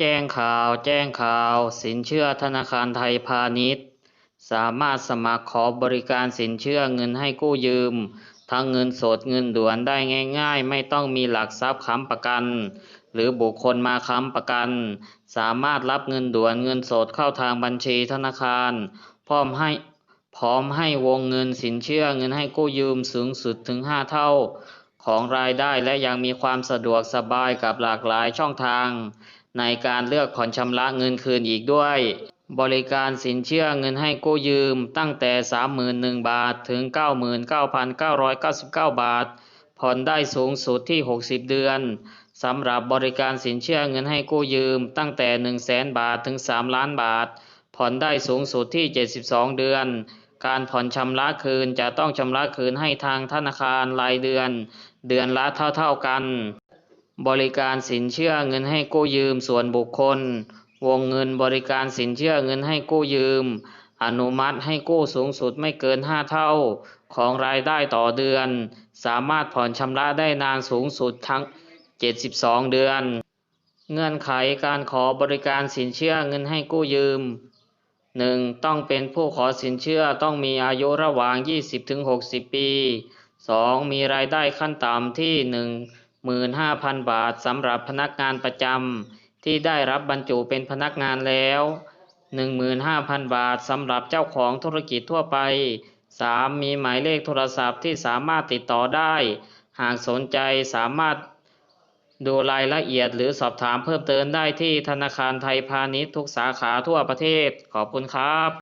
แจ้งข่าว แจ้งข่าว สินเชื่อธนาคารไทยพาณิชย์ สามารถสมัครขอบริการสินเชื่อเงินให้กู้ยืม ทั้งเงินสดเงินด่วนได้ง่าย ๆ ไม่ต้องมีหลักทรัพย์ค้ำประกัน หรือบุคคลมาค้ำประกัน สามารถรับเงินด่วนเงินสดเข้าทางบัญชีธนาคาร พร้อมให้พร้อมให้วงเงินสินเชื่อเงินให้กู้ยืมสูงสุดถึง 5 เท่า ของรายได้และยังมีความสะดวกสบายกับหลากหลายช่องทาง ในการเลือกผ่อนชำระเงินคืนอีกด้วย บริการสินเชื่อเงินให้กู้ยืมตั้งแต่ 31,000 บาทถึง 99,999 บาท ผ่อนได้สูงสุดที่ 60 เดือนสำหรับบริการสินเชื่อเงินให้กู้ยืมตั้งแต่ 100,000 บาทถึง 3 ล้านบาท ผ่อนได้สูงสุดที่ 72 เดือน การผ่อนชำระคืนจะต้องชำระคืนให้ทางธนาคารรายเดือน เดือนละเท่าๆกัน บริการสินเชื่อเงินให้กู้ยืมส่วนบุคคล วงเงินบริการสินเชื่อเงินให้กู้ยืม อนุมัติให้กู้สูงสุดไม่เกิน 5 เท่าของรายได้ต่อเดือน สามารถผ่อนชำระได้นานสูงสุดทั้ง 72 เดือน เงื่อนไขการขอบริการสินเชื่อเงินให้กู้ยืม 1. ต้องเป็นผู้ขอสินเชื่อต้องมีอายุระหว่าง 20-60 ปี 2. มีรายได้ขั้นต่ำที่ 15,000 บาทสำหรับพนักงานประจำที่ได้รับบรรจุเป็นพนักงานแล้ว 15,000 บาทสำหรับเจ้าของธุรกิจทั่วไป 3. มีหมายเลขโทรศัพท์ที่สามารถติดต่อได้ หากสนใจสามารถดูรายละเอียดหรือสอบถามเพิ่มเติมได้ที่ธนาคารไทยพาณิชย์ทุกสาขาทั่วประเทศ ขอบคุณครับ